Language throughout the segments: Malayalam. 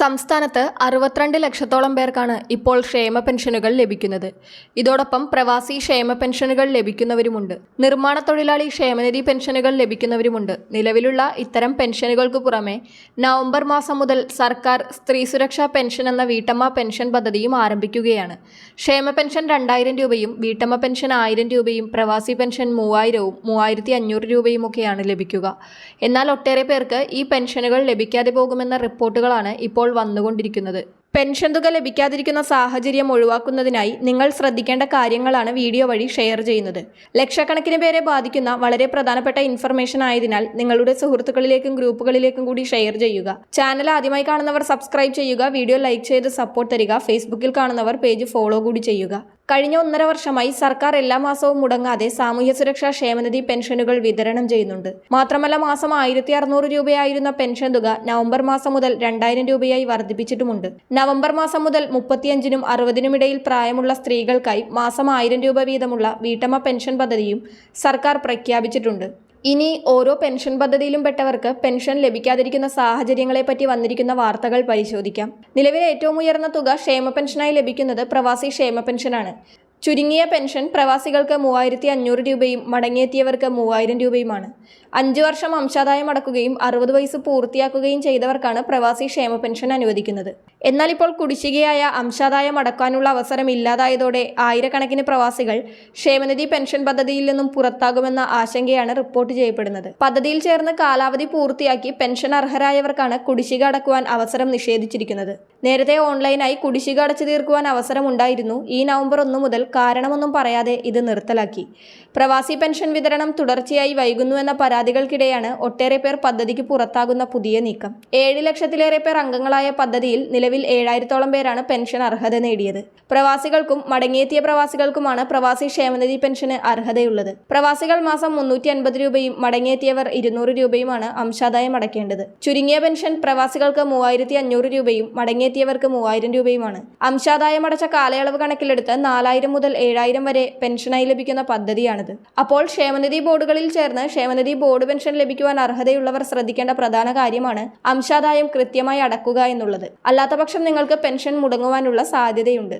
സംസ്ഥാനത്ത് അറുപത്തിരണ്ട് ലക്ഷത്തോളം പേർക്കാണ് ഇപ്പോൾ ക്ഷേമ പെൻഷനുകൾ ലഭിക്കുന്നത്. ഇതോടൊപ്പം പ്രവാസി ക്ഷേമ പെൻഷനുകൾ ലഭിക്കുന്നവരുമുണ്ട്. നിർമ്മാണ തൊഴിലാളി ക്ഷേമനിധി പെൻഷനുകൾ ലഭിക്കുന്നവരുമുണ്ട്. നിലവിലുള്ള ഇത്തരം പെൻഷനുകൾക്ക് പുറമെ നവംബർ മാസം മുതൽ സർക്കാർ സ്ത്രീ സുരക്ഷാ പെൻഷൻ എന്ന വീട്ടമ്മ പെൻഷൻ പദ്ധതിയും ആരംഭിക്കുകയാണ്. ക്ഷേമ പെൻഷൻ രണ്ടായിരം രൂപയും വീട്ടമ്മ പെൻഷൻ ആയിരം രൂപയും പ്രവാസി പെൻഷൻ മൂവായിരവും മൂവായിരത്തി അഞ്ഞൂറ് രൂപയും ഒക്കെയാണ് ലഭിക്കുക. എന്നാൽ ഒട്ടേറെ പേർക്ക് ഈ പെൻഷനുകൾ ലഭിക്കാതെ പോകുമെന്ന റിപ്പോർട്ടുകളാണ് ഇപ്പോൾ വന്നുകൊണ്ടിരിക്കുന്നത്. പെൻഷൻ തുക ലഭിക്കാതിരിക്കുന്ന സാഹചര്യം ഒഴിവാക്കുന്നതിനായി നിങ്ങൾ ശ്രദ്ധിക്കേണ്ട കാര്യങ്ങളാണ് വീഡിയോ വഴി ഷെയർ ചെയ്യുന്നത്. ലക്ഷക്കണക്കിന് പേരെ ബാധിക്കുന്ന വളരെ പ്രധാനപ്പെട്ട ഇൻഫർമേഷൻ ആയതിനാൽ നിങ്ങളുടെ സുഹൃത്തുക്കളിലേക്കും ഗ്രൂപ്പുകളിലേക്കും കൂടി ഷെയർ ചെയ്യുക. ചാനൽ ആദ്യമായി കാണുന്നവർ സബ്സ്ക്രൈബ് ചെയ്യുക വീഡിയോ ലൈക്ക് ചെയ്ത് സപ്പോർട്ട് തരിക ഫേസ്ബുക്കിൽ കാണുന്നവർ പേജ് ഫോളോ കൂടി ചെയ്യുക. കഴിഞ്ഞ ഒന്നര വർഷമായി സർക്കാർ എല്ലാ മാസവും മുടങ്ങാതെ സാമൂഹ്യ സുരക്ഷാ ക്ഷേമനിധി പെൻഷനുകൾ വിതരണം ചെയ്യുന്നുണ്ട്. മാത്രമല്ല മാസം ആയിരത്തി അറുന്നൂറ് രൂപയായിരുന്ന പെൻഷൻ തുക നവംബർ മാസം മുതൽ രണ്ടായിരം രൂപയായി വർദ്ധിപ്പിച്ചിട്ടുമുണ്ട്. നവംബർ മാസം മുതൽ മുപ്പത്തിയഞ്ചിനും അറുപതിനും ഇടയിൽ പ്രായമുള്ള സ്ത്രീകൾക്കായി മാസം ആയിരം രൂപ വീതമുള്ള വീട്ടമ്മ പെൻഷൻ പദ്ധതിയും സർക്കാർ പ്രഖ്യാപിച്ചിട്ടുണ്ട്. ഇനി ഓരോ പെൻഷൻ പദ്ധതിയിലും പെട്ടവർക്ക് പെൻഷൻ ലഭിക്കാതിരിക്കുന്ന സാഹചര്യങ്ങളെപ്പറ്റി വന്നിരിക്കുന്ന വാർത്തകൾ പരിശോധിക്കാം. നിലവിലെ ഏറ്റവും ഉയർന്ന തുക ക്ഷേമ പെൻഷനായി ലഭിക്കുന്നത് പ്രവാസി ക്ഷേമ പെൻഷനാണ്. ചുരുങ്ങിയ പെൻഷൻ പ്രവാസികൾക്ക് മൂവായിരത്തി അഞ്ഞൂറ് രൂപയും മടങ്ങിയെത്തിയവർക്ക് മൂവായിരം രൂപയുമാണ്. അഞ്ച് വർഷം അംശാദായം അടക്കുകയും അറുപത് വയസ്സ് പൂർത്തിയാക്കുകയും ചെയ്തവർക്കാണ് പ്രവാസി ക്ഷേമ പെൻഷൻ അനുവദിക്കുന്നത്. എന്നാൽ ഇപ്പോൾ കുടിശ്ശികയായ അംശാദായം അടക്കാനുള്ള അവസരം ഇല്ലാതായതോടെ ആയിരക്കണക്കിന് പ്രവാസികൾ ക്ഷേമനിധി പെൻഷൻ പദ്ധതിയിൽ നിന്നും പുറത്താകുമെന്ന ആശങ്കയാണ് റിപ്പോർട്ട് ചെയ്യപ്പെടുന്നത്. പദ്ധതിയിൽ ചേർന്ന് കാലാവധി പൂർത്തിയാക്കി പെൻഷൻ അർഹരായവർക്കാണ് കുടിശ്ശിക അടക്കുവാൻ അവസരം നിഷേധിച്ചിരിക്കുന്നത്. നേരത്തെ ഓൺലൈനായി കുടിശ്ശിക അടച്ചു തീർക്കുവാൻ അവസരമുണ്ടായിരുന്നു. ഈ നവംബർ ഒന്ന് മുതൽ കാരണമൊന്നും പറയാതെ ഇത് നിർത്തലാക്കി. പ്രവാസി പെൻഷൻ വിതരണം തുടർച്ചയായി വൈകുന്നുവെന്ന പരാതികൾക്കിടെയാണ് ഒട്ടേറെ പേർ പദ്ധതിക്ക് പുറത്താകുന്ന പുതിയ നീക്കം. ഏഴ് ലക്ഷത്തിലേറെ പേർ അംഗങ്ങളായ പദ്ധതിയിൽ നിലവിൽ ഏഴായിരത്തോളം പേരാണ് പെൻഷൻ അർഹത നേടിയത്. പ്രവാസികൾക്കും മടങ്ങിയെത്തിയ പ്രവാസികൾക്കുമാണ് പ്രവാസി ക്ഷേമനിധി പെൻഷന് അർഹതയുള്ളത്. പ്രവാസികൾ മാസം മുന്നൂറ്റി അൻപത് രൂപയും മടങ്ങിയെത്തിയവർ ഇരുന്നൂറ് രൂപയുമാണ് അംശാദായം അടയ്ക്കേണ്ടത്. ചുരുങ്ങിയ പെൻഷൻ പ്രവാസികൾക്ക് മൂവായിരത്തി അഞ്ഞൂറ് രൂപയും മടങ്ങിയെത്തിയവർക്ക് മൂവായിരം രൂപയുമാണ്. അംശാദായം അടച്ച കാലയളവ് കണക്കിലെടുത്ത് നാലായിരം മുതൽ ഏഴായിരം വരെ പെൻഷനായി ലഭിക്കുന്ന പദ്ധതിയാണിത്. അപ്പോൾ ക്ഷേമനിധി ബോർഡുകളിൽ ചേർന്ന് ക്ഷേമനിധി ബോർഡ് പെൻഷൻ ലഭിക്കുവാൻ അർഹതയുള്ളവർ ശ്രദ്ധിക്കേണ്ട പ്രധാന കാര്യമാണ് അംശാദായം കൃത്യമായി അടക്കുക എന്നുള്ളത്. അല്ലാത്തപക്ഷം നിങ്ങൾക്ക് പെൻഷൻ മുടങ്ങുവാനുള്ള സാധ്യതയുണ്ട്.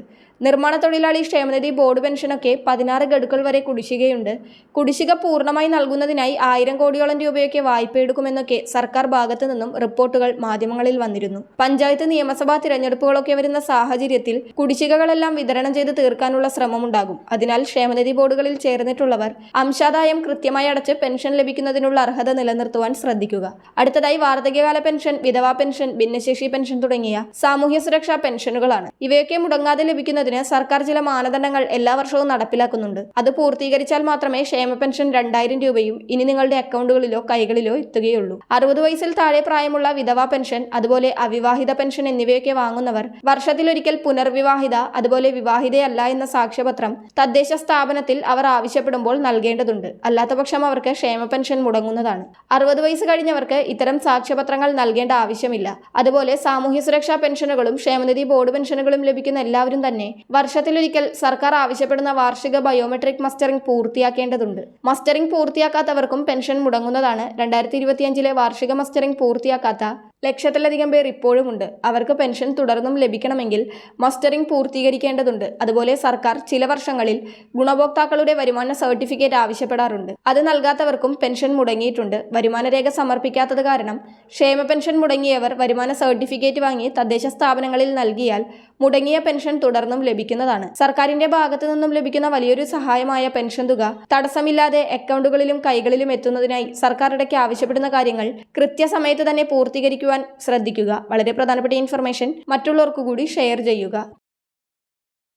നിർമ്മാണ തൊഴിലാളി ക്ഷേമനിധി ബോർഡ് പെൻഷനൊക്കെ പതിനാറ് ഗഡുക്കൾ വരെ കുടിശ്ശികയുണ്ട്. കുടിശ്ശിക പൂർണമായി നൽകുന്നതിനായി ആയിരം കോടിയോളം രൂപയൊക്കെ വായ്പ എടുക്കുമെന്നൊക്കെ സർക്കാർ ഭാഗത്തു നിന്നും റിപ്പോർട്ടുകൾ മാധ്യമങ്ങളിൽ വന്നിരുന്നു. പഞ്ചായത്ത് നിയമസഭാ തിരഞ്ഞെടുപ്പുകളൊക്കെ വരുന്ന സാഹചര്യത്തിൽ കുടിശ്ശികകളെല്ലാം വിതരണം ചെയ്ത് തീർക്കാനുള്ള ശ്രമമുണ്ടാകും. അതിനാൽ ക്ഷേമനിധി ബോർഡുകളിൽ ചേർന്നിട്ടുള്ളവർ അംശാദായം കൃത്യമായി അടച്ച് പെൻഷൻ ലഭിക്കുന്നതിനുള്ള അർഹത നിലനിർത്തുവാൻ ശ്രദ്ധിക്കുക. അടുത്തതായി വാർദ്ധക്യകാല പെൻഷൻ വിധവാ പെൻഷൻ ഭിന്നശേഷി പെൻഷൻ തുടങ്ങിയ സാമൂഹ്യ സുരക്ഷാ പെൻഷനുകളാണ്. ഇവയൊക്കെ മുടങ്ങാതെ ലഭിക്കുന്നതിന് സർക്കാർ ചില മാനദണ്ഡങ്ങൾ എല്ലാ വർഷവും നടപ്പിലാക്കുന്നുണ്ട്. അത് പൂർത്തീകരിച്ചാൽ മാത്രമേ ക്ഷേമ പെൻഷൻ രണ്ടായിരം രൂപയും ഇനി നിങ്ങളുടെ അക്കൗണ്ടുകളിലോ കൈകളിലോ എത്തുകയുള്ളൂ. അറുപത് വയസ്സിൽ താഴെ പ്രായമുള്ള വിധവാ പെൻഷൻ അതുപോലെ അവിവാഹിത പെൻഷൻ എന്നിവയൊക്കെ വാങ്ങുന്നവർ വർഷത്തിലൊരിക്കൽ പുനർവിവാഹിത അതുപോലെ വിവാഹിതയല്ല എന്ന സാക്ഷ്യപത്രം തദ്ദേശ സ്ഥാപനത്തിൽ അവർ ആവശ്യപ്പെടുമ്പോൾ നൽകേണ്ടതുണ്ട്. അല്ലാത്തപക്ഷം അവർക്ക് ക്ഷേമ പെൻഷൻ മുടങ്ങുന്നതാണ്. അറുപത് വയസ്സ് കഴിഞ്ഞവർക്ക് ഇത്തരം സാക്ഷ്യപത്രങ്ങൾ നൽകേണ്ട ആവശ്യമില്ല. അതുപോലെ സാമൂഹ്യ സുരക്ഷാ പെൻഷനുകളും ക്ഷേമനിധി ബോർഡ് പെൻഷനുകളും ലഭിക്കുന്ന എല്ലാവരും തന്നെ വർഷത്തിലൊരിക്കൽ സർക്കാർ ആവശ്യപ്പെടുന്ന വാർഷിക ബയോമെട്രിക് മസ്റ്ററിംഗ് പൂർത്തിയാക്കേണ്ടതുണ്ട്. മസ്റ്ററിംഗ് പൂർത്തിയാക്കാത്തവർക്കും പെൻഷൻ മുടങ്ങുന്നതാണ്. രണ്ടായിരത്തി ഇരുപത്തിയഞ്ചിലെ വാർഷിക മസ്റ്ററിംഗ് പൂർത്തിയാക്കാത്ത ലക്ഷത്തിലധികം പേർ ഇപ്പോഴുമുണ്ട് അവർക്ക് പെൻഷൻ തുടർന്നും ലഭിക്കണമെങ്കിൽ മസ്റ്ററിംഗ് പൂർത്തീകരിക്കേണ്ടതുണ്ട്. അതുപോലെ സർക്കാർ ചില വർഷങ്ങളിൽ ഗുണഭോക്താക്കളുടെ വരുമാന സർട്ടിഫിക്കറ്റ് ആവശ്യപ്പെടാറുണ്ട്. അത് നൽകാത്തവർക്കും പെൻഷൻ മുടങ്ങിയിട്ടുണ്ട്. വരുമാന രേഖ സമർപ്പിക്കാത്തത് കാരണം ക്ഷേമ പെൻഷൻ മുടങ്ങിയവർ വരുമാന സർട്ടിഫിക്കറ്റ് വാങ്ങി തദ്ദേശ സ്ഥാപനങ്ങളിൽ നൽകിയാൽ മുടങ്ങിയ പെൻഷൻ തുടർന്നും ലഭിക്കുന്നതാണ്. സർക്കാരിന്റെ ഭാഗത്തു നിന്നും ലഭിക്കുന്ന വലിയൊരു സഹായമായ പെൻഷൻ തുക തടസ്സമില്ലാതെ അക്കൗണ്ടുകളിലും കൈകളിലും എത്തുന്നതിനായി സർക്കാർ ഇടയ്ക്ക് ആവശ്യപ്പെടുന്ന കാര്യങ്ങൾ കൃത്യസമയത്ത് തന്നെ പൂർത്തീകരിക്കുവാൻ ശ്രദ്ധിക്കുക. വളരെ പ്രധാനപ്പെട്ട ഇൻഫർമേഷൻ മറ്റുള്ളവർക്ക് കൂടി ഷെയർ ചെയ്യുക.